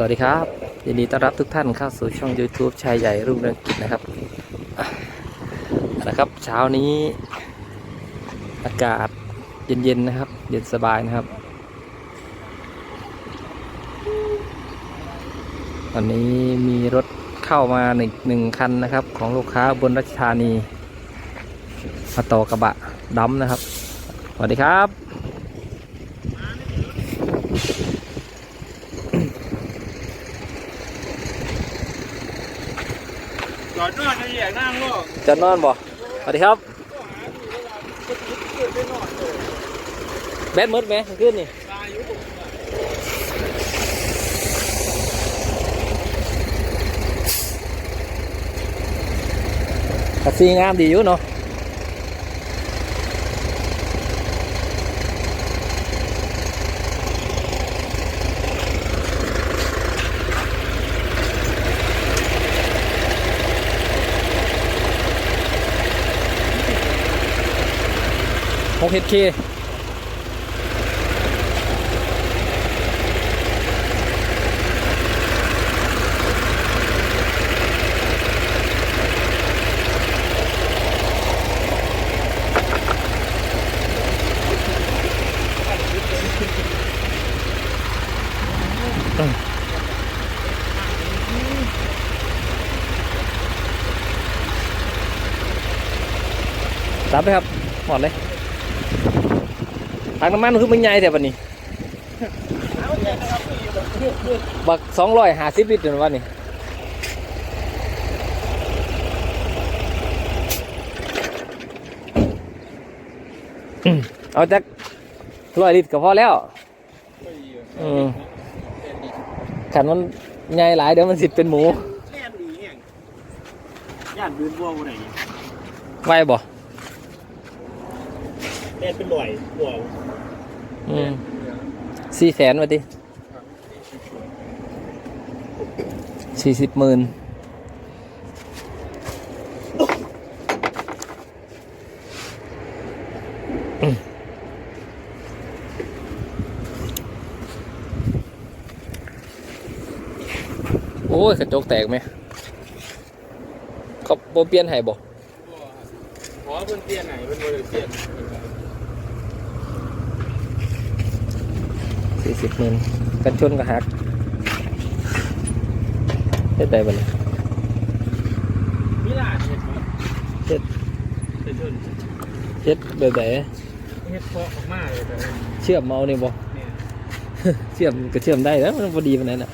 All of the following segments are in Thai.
สวัสดีครับยินดีต้อนรับทุกท่านเข้าสู่ช่อง YouTube ชายใหญ่รุ่งเรืองกิจนะครับนะครับเช้านี้อากาศเย็นๆนะครับ เย็นสบายนะครับวันนี้มีรถเข้ามาหนึ่งหนึ่งคันนะครับ ของลูกค้าบนรัชธานีมาต่อกระบะดำนะครับ สวัสดีครับ จอดนอนในแยกนั่งโลกจะนอนบ่สวัสดีครับแบดมืดไหมขึ้นนี่ตายอยู่ขัดซีงามดีอยู่เนาะ หกเฮดเครับเลยครับหมดเลย ทางน้ำมันคือมันใหญ่แต่วันนี้บักสองร้อยห้าสิบลิตรเดี๋ยววันนี้อืมเอาจากร้อยลิตรก็พอแล้วอืมขันมันใหญ่หลายเดี๋ยวมันสิเป็นหมูแค่ดีเองย่านบืนบัวกูไหนไวบ่แม่เป็นหน่วยบัว อืมสี่แสนวะดิสี่สิบหมื่นอืมโอ้ยกระจกแตกไหมเขาโบเปลี่ยนให้บ่ขอเพิ่นเปลี่ยนไหนเพิ่นบ่ได้เปลี่ยน สี่สิบหมื่นกันชนกับหักเฮ็ดได้บ่เนี่ยมีหลานเฮ็ดบ่เฮ็ดแต่ชนเฮ็ดแบบไหนเฮ็ดเพาะออกมาเลยแต่ว่าเชื่อมเมานี่บ่เนี่ยเชื่อมก็เชื่อมได้แล้วมันพอดีปานนั้นน่ะ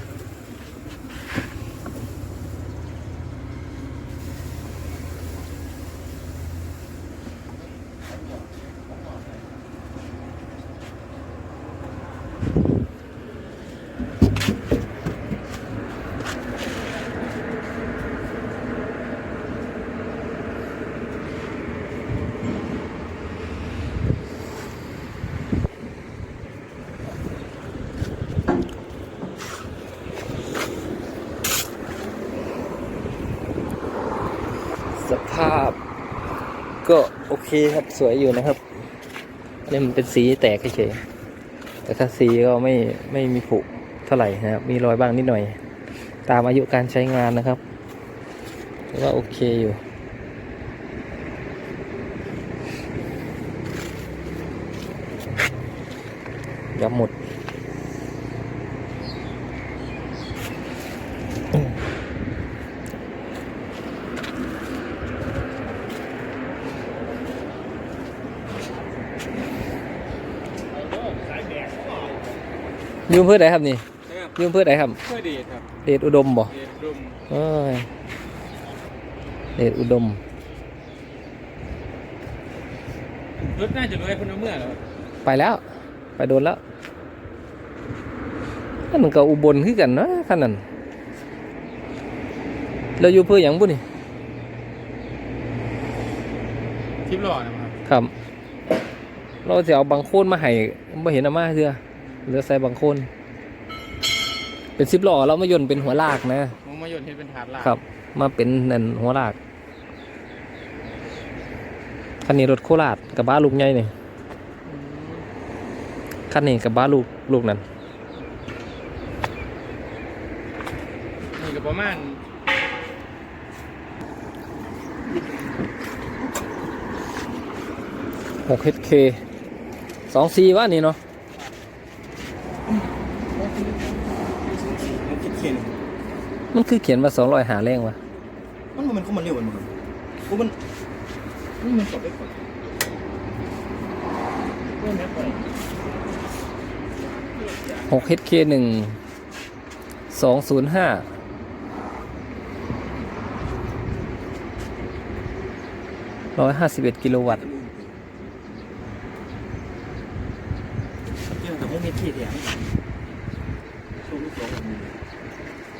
สภาพ ก็โอเคครับสวยอยู่นะครับอันนี่มันเป็นสีแตกเฉยๆแต่ถ้าสีก็ไม่ไม่มีผุเท่าไหร่นะครับ มีรอยบ้างนิดหน่อย ตามอายุการใช้งานนะครับแต่ว่าโอเคอยู่ยับหมด ยืมเพื่อไหนครับนี่เนี่ยยืมเพื่อไหนครับเพื่อดีครับเดชอุดมบ่เดชดุมเอ้ยเดชอุดมรถน่าจะรวยคนเอาเมื่อแล้วไปแล้ว ไปโดนแล้วนั่นมันก็อุบลคือกันเนาะขนาดนั้นเราอยู่เพื่ออย่างบุนี่ทิปหล่อนะครับครับ เราจะเอาบางโคนมาให้ไม่เห็นเอามาเถื่อ เหลือใส่บางโคน เป็นสิบล้อเราไม่ยนต์เป็นหัวลากนะมงมาโยนเฮ็ดเป็นถาดลากครับ มาเป็นนั่นหัวลากคันนี้รถโคราชกับบ้าลูกใหญ่นี่อืมคันนี้กับบ้าลูกลูกนั้นกับประมาณหก HK สองซีวะนี่เนาะ มันคิดเขียน มันคือเขียนว่าสองร้อยหาแรงวะมันมันเข้ามาเร็วมันมันกูมันนี่มันกดได้ก่อนเพื่อนแม็กไปหก HK หนึ่งสองศูนย์ห้าร้อยห้าสิบเอ็ดกิโลวัตต์ เกี่ยวกับพวกเม็ดที่เดียวช่วงลูกสองมัน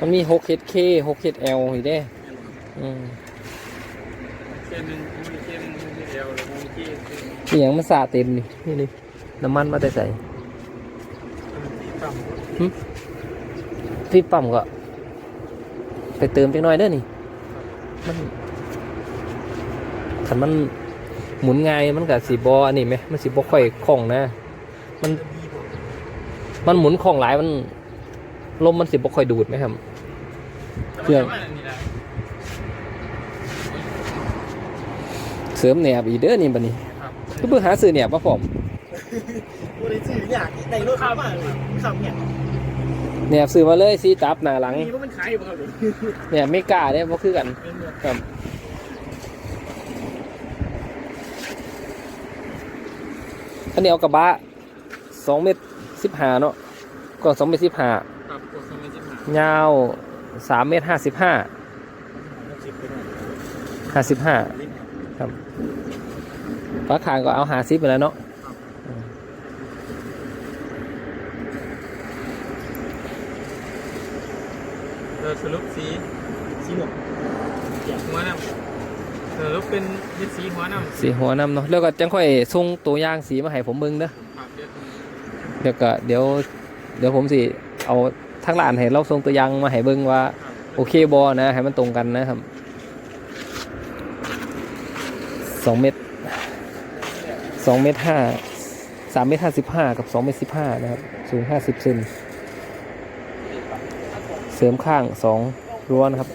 มันมีหก HK หก HL อีกเด้อืมเส้นหนึ่งมีเส้นหนึ่งมีเดียวแล้วมีเส้นหนึ่งนี่ยังมันสาเต็มนี่นี่นี่น้ำมันมาแต่ใส่สีต่ำพี่ปั๊มก็ ไปเติมจังน้อยเด้อนี่ มันถ้ามันหมุนง่ายมันกับสีบออันนี้ไหมมันสีบอค่อยคล่องนะ มัน มันหมุนคล่องหลายมันลมมันสีบอค่อยดูดไหมครับ เครื่อง เสริมแหนบอีกเด้อนี่บัดนี้ครับก็เพิ่งหาซื้อแหนบมาผมกูได้ซื้ออยากได้รถข้ามมาเลยข้ามเนี่ยแหนบซื้อมาเลยสีตับหน้าหลังมีว่ามันขายอยู่ครับเลยแหนบไม่กล้าเนี่ยเพราะคือกันครับอันนี้เอากระบะสองเมตรสิบห้าเนาะกว้างสองเมตรสิบห้าครับกดสมัยสิบห้ายาว สามเมตรห้าสิบห้าสิบไปหน่อยห้าสิบห้าลิ้นครับฝาคางก็เอาหาซิปไปแล้วเนาะเออสรุปสีสีหมวกหัวน้ำสรุปเป็นเฮ็ดสีหัวน้ำสีหัวนำเนาะแล้วก็จังค่อยส่งตัวอย่างสีมาให้ผมเบิ่งเด้อครับเดี๋ยวเดี๋ยวก็เดี๋ยวเดี๋ยวผมสิเอา ทางร้านให้เราส่งตัวอย่างมาให้เบิ่งว่าครับโอเคบอนะให้มันตรงกันนะครับสองเมตรสองเมตรห้าสามเมตรห้าสิบห้ากับสองเมตรสิบห้านะครับ สูงห้าสิบเซนเสริมข้างสองรั้วนะครับ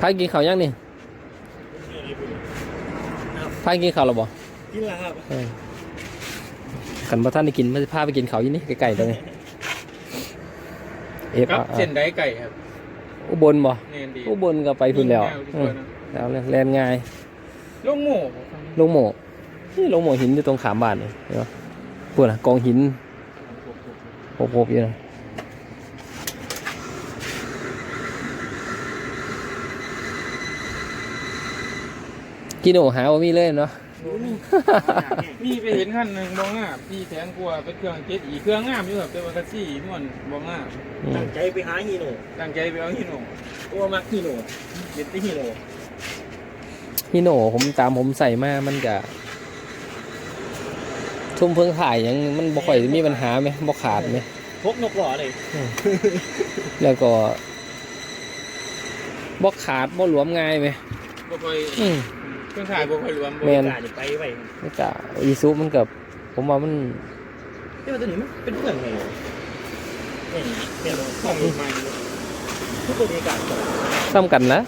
พายกินข้าวยังนี่พายกินข้าวหรอบ่กินแล้วครับเออกันบ่ท่านได้กินมันจะพาไปกินข้าวยี่นี่ไก่ๆตรงนี้เอฟครับเส้นไดไก่ครับ อุบลบ่เนียนดีอุบลก็ไปพุ่นแล้วง่ายทุกอืคมนนะแล้วเลยแลนง่ายลูกหมูลงโหมนี่ลงโหมหินอยู่ตรงขามบ้านนี่เห็นปะ พวกน่ะกองหินโผล่ๆอยู่นะกินโอหาว่ามีเลยเนาะมีไปเห็นขั้นหนึ่งบองหน้าพี่แทงกลัวเป็นเครื่องเจ็ดอีเครื่องงามอยู่ครับเป็นวัคซีนม่วนบองหน้าอืมตั้งใจไปหาฮีโน่ตั้งใจไปเอาที่หนูตัวมักฮีโน่เด็ดที่ฮีโน่พี่โหนผมตามผมใส่มามันจะ ทุ่มเพิ่งขายหยังมันบ่ค่อยมีปัญหาไหมบ่ขาดไหม พกนกหล่อเลยแล้วก็บ่ขาดบ่หลวมง่ายไหมบ่ค่อยอืม เครื่องถ่ายบ่ค่อยรวมบ่แม่นกาดไปไปไม่กะอีซุมันกับผมว่ามันเดี๋ยวตัวนี้มันเป็นเพื่อนไงเนี่ยเป็นของใหม่ทุกบริการก่อนซ้ำกันนะ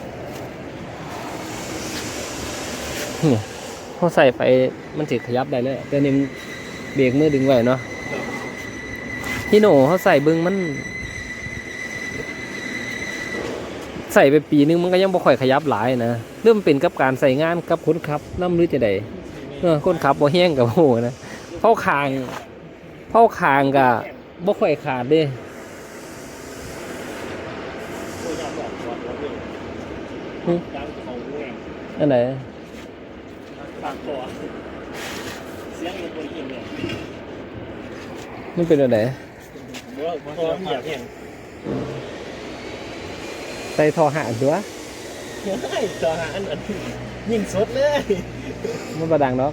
เนี่ยพอใส่ไปมันถือขยับได้เลยแต่นี่มัน เบรกมือดึงไว้เนาะพี่โหนเขาใส่เบึงมัน ใส่ไปปีนึงมันก็ยังบ่ค่อยขยับหลายนะเริ่มนเป็นกับการใส่งานกับคนขับน้ำหรือจะไดเออคนขับบ่แห้งกับโหนะเผาคางเผาคางกับบ่ค่อยขาดเด้ตัวยาบอกก่อนรถเลยดังเขางอันไหน มันตัวยิ่งเลยมันเป็นอันไหนเมื่อพอมีอยากเห็นใส่ท่อหางตัวเฮ้ยทหารอันยิ่งสดเลยมันประดังเนาะ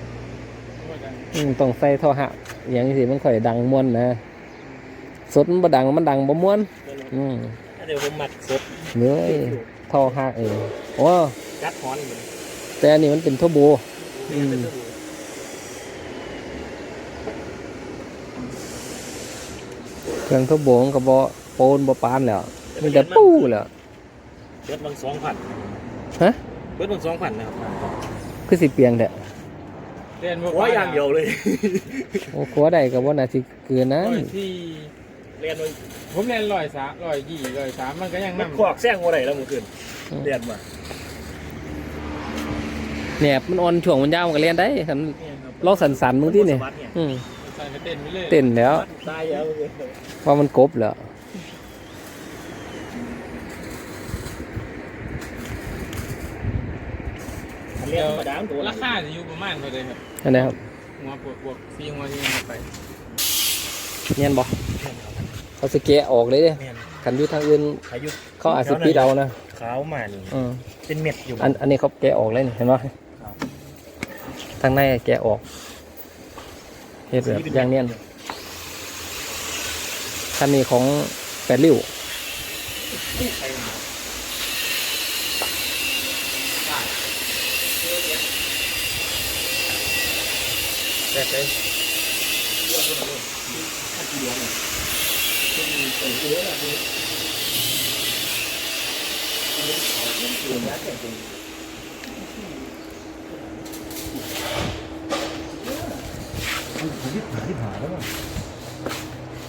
ว่าดังอืมต้องใส่ท่อหักอย่างนี้สิมันค่อยดังม่วนนะสดมันบ่ดังมันดังบ่ม่วนอืมเดี๋ยวผมหมักสดเนื้อยท่อหักเองโอ้จัดฮอนเหมือนแต่อันนี้มันเป็นทอร์โบอืม เครื่องทอร์โบมันก็บ่โปนบ่ปานแล้วมันจะปู้แล้วเบิดบางสองพันฮะเบิดบางสองพันนะครับคือสิเปียงแท้เรียนบ่หัวอย่างเดียวเลยโอ้ขัวได้ก็บ่น่าสิเกินนั้นร้อยที่เรียนมันผมเรียนร้อยสามร้อยยี่ร้อยสามมันก็ยังมันนำขวากแซงหัวไหนแล้วเมื่อคืนเรียนมาแหนบมันอ่อนช่วงมันยาวมันก็เรียนได้คันเนี่ยครับลองสั่นๆมึงที่นี่สวัสดิ์เนี่ยอืม ใส่ไปเต้นไปเลยเต้นแล้วตายแล้วเมื่อคืนว่ามันกบแล้วเรียนธรรมดามันตัวราคาจะอยู่ประมาณเท่าไหร่ครับอันนี้ครับหัวปวดบวกซีหัวที่ยังไปเนียนบ่เขาสิแกะออกเลยเด้แม่นคันอยู่ทางอื่นอายุเขาอาจสิปิดเอานะขาวมานี่อืมเป็นเม็ดอยู่อันอันนี้เขาแกะออกเลยนี่เห็นบ่ทางในแกะออก เฮ็ดแบบอย่างเนียนคันนี้ของแปดริ้วแต่ใช่เที่หาที่หาแล้ว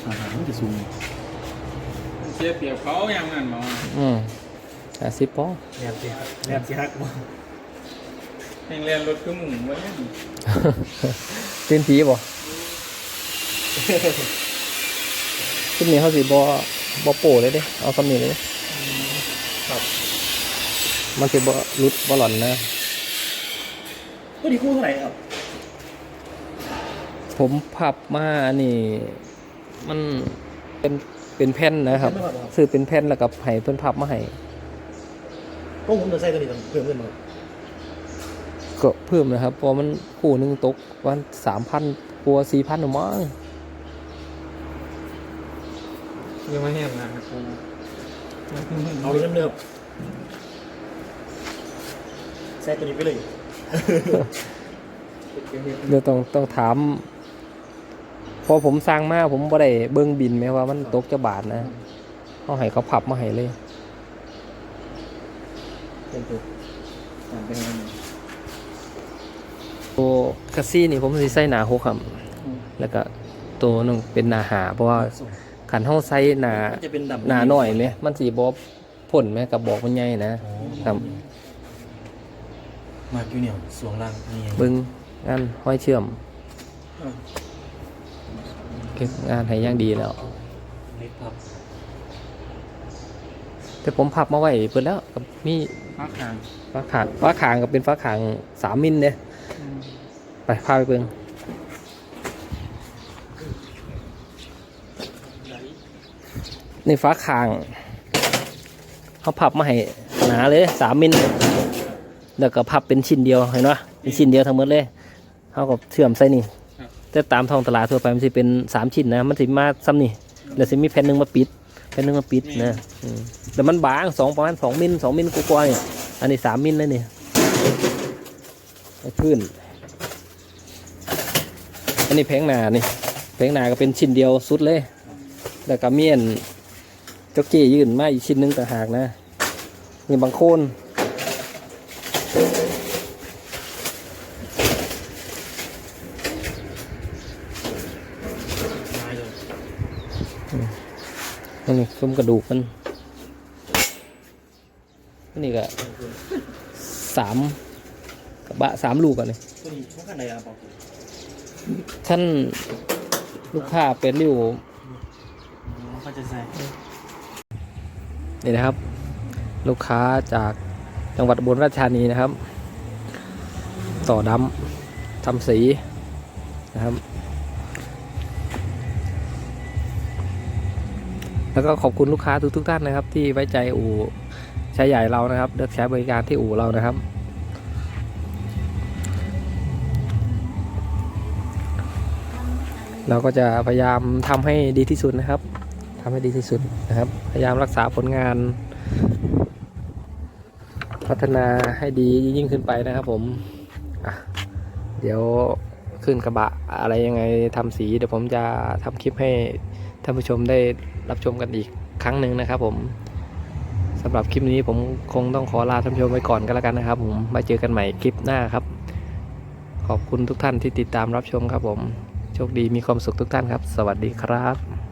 หาหามันจะสูงเสียเปรียบเขาอย่างนั้นมออืมหาสิบปอแนบสิแนบสิฮักบ่แห่งเรียนรถคือหมุ่งไว้เนี่ยเป็นผีบ่ชุดนี้เขาสิบ่บ่โปเลยเด้เอาสำนีเลยครับมันสิบ่รุดบ่หล่อนนะตัวนี้คู่เท่าไหร่ครับ ผมพับมานี่ มันเป็นเป็นแผ่นนะครับซื้อเป็นแผ่นแล้วก็ให้เพิ่นพับมาให้ก็ผมจะใส่ตัวนี้ต้องเพิ่มขึ้นมาก็เพิ่มนะครับเพอมันคู่หนึงตกวันสามพันกลัวสี่พันหรือมั้งยังไม่เห็นนะครับกูเอาเริ่มเริ่มใส่ตัวนี้ไปเลยเดี๋ยวต้องต้องถาม พอผมสร้างมาผมบ่ได้เบิ่งบินไหมว่ามันตกจะบาทนะเขาให้เขาพับมาให้เลยเป็นตัวตามไปให้มันตัวคัสซี่นี่ผมสิใส่หนาหกครับ แล้วก็ตัวหนึงเป็นหนาหา เพราะว่าขันเฮาใส่หนามันจะเป็นดำหนาหน่อยไหมมันสีบอพ่นไหมกับบอกมันใหญ่นะครับมากอยู่เนี่ยสวงล่างนี่เบิ่งงานห้อยเชื่อม เก็บงานให้อย่างดีแล้วเล็กครับแต่ผมพับมาไว้เปิดแล้วกับมีพักทางฟ้าขางฟ้าขางก็เป็นฟ้าขางสามมิลเนี่ยไปพาไปเบิ่งนี่ฟ้าขางเขาพับมาให้หนาเลยสามมิลแล้วก็พับเป็นชิ้นเดียวเห็นปะเป็นชิ้นเดียวทั้งหมดเลยเขาก็เชื่อมใส่นี่ แต่ตามท้องตลาดทั่วไปมันจะเป็นสามชิ้นนะ มันจะมาซ้ำนี่แล้วจะมีแผ่นหนึ่งมาปิด แผ่นหนึ่งมาปิดนะอืมแต่มันบางสองประมาณสองมิลสองมิลกว่าๆเนี่ยอันนี้สามมิลเลยเนี่ยไอ้พื้น อันนี้แผงหนานี่แผงหนาก็เป็นชิ้นเดียวสุดเลย แล้วก็เมียนจ็อกกี้ยื่นมาอีกชิ้นหนึงต่างหากนะ นี่บางโคนอั นนี้ซุ้มกระดูกมันนนี้ก็สามกระบะสามลูกอะนี่ท่านลูกค้าเป็นริ้วเขาจะใส่นี่นะครับ ลูกค้าจากจังหวัดอุบลราชธานีนะครับ ต่อดำทำสีนะครับ แล้วก็ขอบคุณลูกค้าทุกๆท่านนะครับ ที่ไว้ใจอู่ใช้ใหญ่เรานะครับเลือกใช้บริการที่อู่เรานะครับ เราก็จะพยายามทำให้ดีที่สุดนะครับทำให้ดีที่สุดนะครับ พยายามรักษาผลงาน พัฒนาให้ดียิ่งขึ้นไปนะครับผมเดี๋ยวขึ้นกระบะอะไรยังไงทำสี เดี๋ยวผมจะทำคลิปให้ ท่านผู้ชมได้รับชมกันอีกครั้งหนึ่งนะครับ ผมสำหรับคลิปนี้ผมคงต้องขอลาท่านผู้ชมไปก่อนก็แล้วกันนะครับ ผมมาเจอกันใหม่คลิปหน้าครับ ขอบคุณทุกท่านที่ติดตามรับชมครับ ผมโชคดีมีความสุขทุกท่านครับ สวัสดีครับ